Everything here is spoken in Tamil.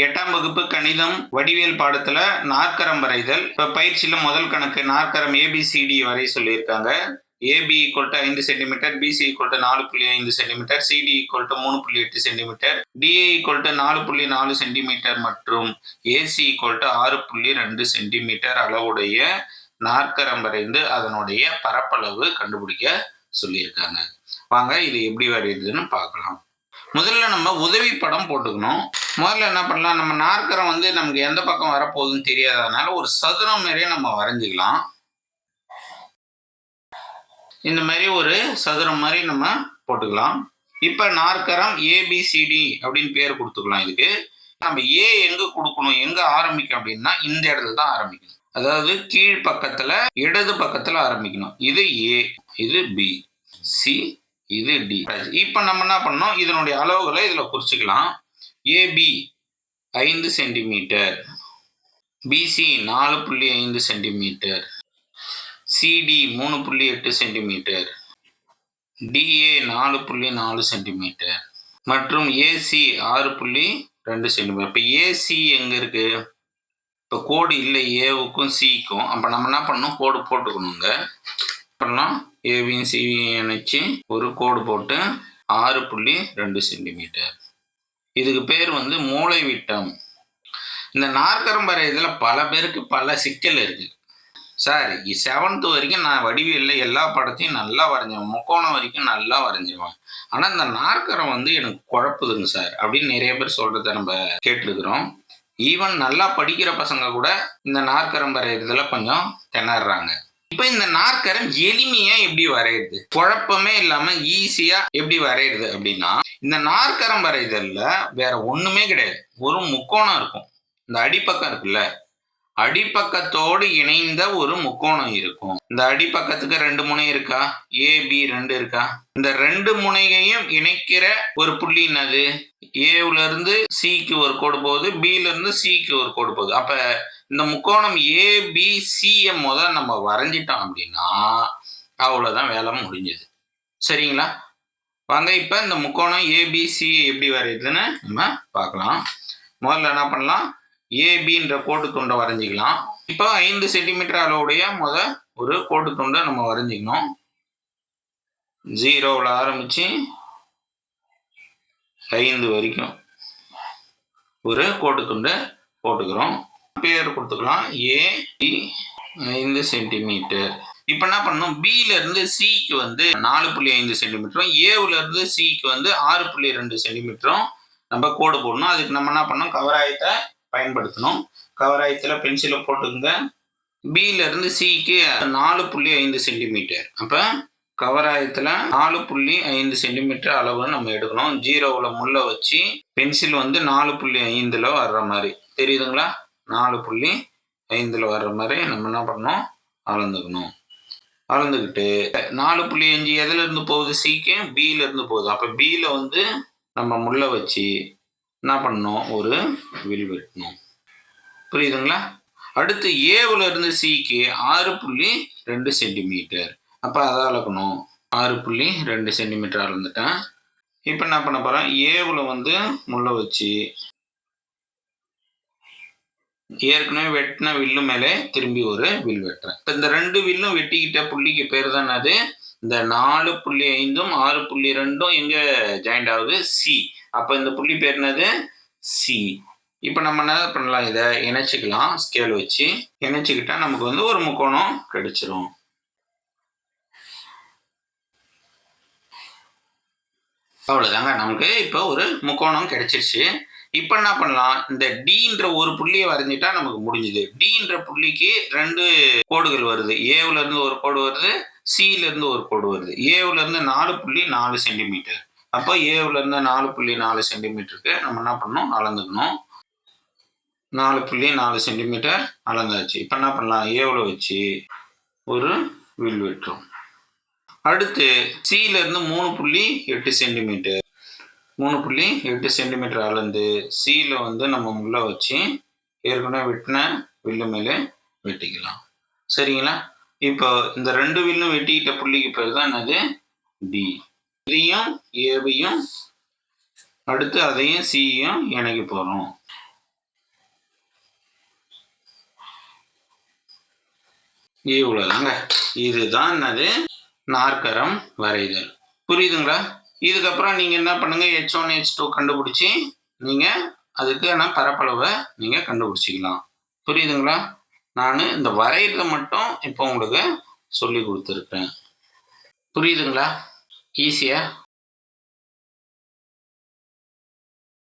எட்டாம் வகுப்பு கணிதம் வடிவியல் பாடத்துல நாற்கரம் வரைதல். இப்ப பயிற்சியில முதல் கணக்கு நாற்கரம் ஏபிசிடி வரை சொல்லியிருக்காங்க. ஏபி ஈக்குவல் டு ஐந்து centimetre B C equal to நாலு புள்ளி ஐந்து சென்டிமீட்டர் சிடி ஈக்குவல் டு மூணு புள்ளி எட்டு சென்டிமீட்டர் டிஏ ஈக்குவல் டு நாலு புள்ளி நாலு சென்டிமீட்டர் மற்றும் ஏசி ஈக்குவல் டு ஆறு புள்ளி ரெண்டு சென்டிமீட்டர் அளவுடைய நாற்கரம் வரைந்து அதனுடைய பரப்பளவு கண்டுபிடிக்க சொல்லியிருக்காங்க. வாங்க இது எப்படி வரையுதுன்னு பார்க்கலாம். முதல்ல நம்ம உதவி படம் போட்டுக்கணும். முதல்ல என்ன பண்ணலாம் நம்ம நாற்கரம் வந்து நமக்கு எந்த பக்கம் வரப்போகுதுன்னு தெரியாததுனால ஒரு சதுரம் மாதிரியே நம்ம வரைஞ்சிக்கலாம். இந்த மாதிரி ஒரு சதுரம் மாதிரி நம்ம போட்டுக்கலாம். இப்போ நாற்கரம் ஏபிசிடி அப்படின்னு பேர் கொடுத்துக்கலாம் இதுக்கு. நம்ம ஏ எங்கே கொடுக்கணும் எங்கே ஆரம்பிக்கும் அப்படின்னா இந்த இடத்துல தான் ஆரம்பிக்கணும். அதாவது கீழ் பக்கத்தில் இடது பக்கத்தில் ஆரம்பிக்கணும். இது ஏ இது பி சி இது டி இப்போ நம்ம என்ன பண்ணோம் இதனுடைய அளவுகளை இதில் குறிச்சிக்கலாம். ஏபி ஐந்து சென்டிமீட்டர். பிசி நாலு புள்ளி ஐந்து சென்டிமீட்டர். சிடி மூணு புள்ளி எட்டு சென்டிமீட்டர். டிஏ நாலு புள்ளி நாலு சென்டிமீட்டர். மற்றும் ஏசி ஆறு புள்ளி ரெண்டு சென்டிமீட்டர். இப்போ ஏசி எங்கே இருக்குது இப்போ கோடு இல்லை ஏவுக்கும் சிக்கும் அப்போ நம்ம என்ன பண்ணணும்? கோடு போட்டுக்கணுங்க. பண்ணலாம் ஏபியும் சிவியும் இணைச்சி ஒரு கோடு போட்டு ஆறு புள்ளி ரெண்டு சென்டிமீட்டர். இதுக்கு பேர் வந்து மூளை விட்டம். இந்த நாற்கரம்பரை இதில் பல பேருக்கு பல சிக்கல் இருக்குது சார் செவன்த்து வரைக்கும் நான் வடிவியலில் எல்லா படத்தையும் நல்லா வரைஞ்சிருவேன். முக்கோணம் வரைக்கும் நல்லா வரைஞ்சிருவேன். ஆனால் இந்த நாற்கரம் வந்து எனக்கு குழப்புதுங்க சார். அப்படின்னு நிறைய பேர் சொல்கிறத நம்ம கேட்டிருக்கிறோம். ஈவன் நல்லா படிக்கிற பசங்க கூட இந்த நாற்கரம் வரைகிறதுல கொஞ்சம் திணறாங்க. இப்போ இந்த நாற்கரம் எளிமையாக எப்படி வரையுது? குழப்பமே இல்லாமல் ஈஸியாக எப்படி வரையுது அப்படின்னா இந்த நாற்கரம் வரைதலில் வேற ஒண்ணுமே கிடையாது. ஒரு முக்கோணம் இருக்கும். இந்த அடிப்பக்கம் இருக்குல்ல? அடிப்பக்கத்தோடு இணைந்த ஒரு முக்கோணம் இருக்கும். இந்த அடிப்பக்கத்துக்கு ரெண்டு முனை இருக்கா? ஏ பி ரெண்டு இருக்கா? இந்த ரெண்டு முனையையும் இணைக்கிற ஒரு புள்ளி என்னது? ஏவுல இருந்து சிக்கு ஒரு கோடு போகுது பில இருந்து சிக்கு ஒரு கோடு போகுது. அப்ப இந்த முக்கோணம் ஏபிசியை முதல் நம்ம வரைஞ்சிட்டோம் அப்படின்னா அவ்வளோதான் வேலை முடிஞ்சது. சரிங்களா? வாங்க இப்போ இந்த முக்கோணம் ஏபிசி எப்படி வரையுதுன்னு நம்ம பார்க்கலாம். முதல்ல என்ன பண்ணலாம்? ஏபின்ற கோட்டு துண்டை வரைஞ்சிக்கலாம். இப்போ ஐந்து சென்டிமீட்டர் அளவுடைய முத ஒரு கோட்டு துண்டை நம்ம வரைஞ்சிக்கணும். ஜீரோவில் ஆரம்பித்து ஐந்து வரைக்கும் ஒரு கோட்டு துண்டை போட்டுக்கிறோம். பேர் கொடுத்துக்கலாம். ஏ ஐந்து சென்டிமீட்டர் இப்போ என்ன பண்ணணும்? பில இருந்து சிக்கு வந்து நாலு புள்ளி ஐந்து சென்டிமீட்டரும் ஏவுல இருந்து சிக்கு வந்து ஆறு புள்ளி ரெண்டு சென்டிமீட்டரும் நம்ம கோடு போடணும். அதுக்கு நம்ம என்ன பண்ணணும்? கவராயத்தை பயன்படுத்தணும். கவராயத்தில் பென்சிலை போட்டுக்கோங்க. பில இருந்து சிக்கு நாலு புள்ளி ஐந்து சென்டிமீட்டர். அப்போ கவராயத்தில் நாலு புள்ளி ஐந்து சென்டிமீட்டர் அளவு நம்ம எடுக்கணும். ஜீரோவில் முள்ள வச்சு பென்சில் வந்து நாலு புள்ளி ஐந்தில் வர்ற மாதிரி. தெரியுதுங்களா? நாலு புள்ளி ஐந்தில் வர்ற மாதிரி நம்ம என்ன பண்ணணும்? அளந்துக்கணும். அளந்துக்கிட்டு நாலு புள்ளி அஞ்சு எதுலேருந்து போகுது சிக்கு பியிலேருந்து போகுது. அப்போ பியில் வந்து நம்ம முள்ளை வச்சு என்ன பண்ணணும்? ஒரு வில் வெட்டணும். புரியுதுங்களா? அடுத்து ஏவில் இருந்து சிக்கு ஆறு புள்ளி ரெண்டு சென்டிமீட்டர். அப்போ அதை அளக்கணும். ஆறு புள்ளி ரெண்டு சென்டிமீட்டர் அளந்துட்டேன் இப்போ என்ன பண்ண போகிறேன் ஏவில் வந்து முள்ளை வச்சு ஏற்கனவே வெட்டின வில்லு மேலே திரும்பி ஒரு வில் வெட்டுறேன். இப்போ இந்த ரெண்டு வில்லும் வெட்டிக்கிட்ட புள்ளிக்கு பேர் தான் அது இந்த நாலு புள்ளி ஐந்தும் ஆறு புள்ளி ரெண்டும் எங்கே ஜாயிண்ட் ஆகுது? சி அப்போ இந்த புள்ளி பேர் என்னது? சி இப்போ நம்ம என்ன பண்ணலாம் இதை? இணைச்சிக்கலாம் ஸ்கேல் வச்சு. இணைச்சிக்கிட்டா நமக்கு வந்து ஒரு முக்கோணம் கிடைச்சிரும். அவ்வளோதாங்க நமக்கு இப்போ ஒரு முக்கோணம் கிடைச்சிருச்சு. இப்போ என்ன பண்ணலாம்? இந்த டீன்ற ஒரு புள்ளியை வரைஞ்சிட்டா நமக்கு முடிஞ்சுது. டீன்ற புள்ளிக்கு ரெண்டு கோடுகள் வருது. ஏவுல இருந்து ஒரு கோடு வருது. சில இருந்து ஒரு கோடு வருது. ஏவுல இருந்து நாலு புள்ளி நாலு சென்டிமீட்டர். அப்போ ஏவுல இருந்து நாலு புள்ளி நாலு சென்டிமீட்டருக்கு நம்ம என்ன பண்ணணும்? அளந்துக்கணும். நாலு புள்ளி நாலு சென்டிமீட்டர் அளந்தாச்சு. இப்போ என்ன பண்ணலாம்? ஏவுல வச்சு ஒரு வில் வெட்டுறோம். அடுத்து சியில இருந்து மூணு புள்ளி எட்டு சென்டிமீட்டர். மூணு புள்ளி எட்டு சென்டிமீட்டர் அளந்து சீல வந்து நம்ம முள்ள வச்சு ஏற்கனவே வெட்டின வில்லு மேலே வெட்டிக்கலாம். சரிங்களா? இப்போ இந்த ரெண்டு வில்லும் வெட்டிக்கிட்ட புள்ளிக்கு பேர் தான் என்னது? டி இதையும் ஏவையும் அடுத்து அதையும் சியும் இணைக்க போகிறோம் இவ்வளோதாங்க இதுதான் என்னது? நாற்கரம் வரைதல். புரியுதுங்களா? இதுக்கப்புறம் நீங்கள் என்ன பண்ணுங்கள் ஹெச் ஒன் ஹெச் டூ கண்டுபிடிச்சி நீங்கள் அதுக்கான பரப்பளவை நீங்கள் கண்டுபிடிச்சிக்கலாம். புரியுதுங்களா? நான் இந்த வரையில் மட்டும் இப்போ உங்களுக்கு சொல்லி கொடுத்துருக்கேன். புரியுதுங்களா? ஈஸியாக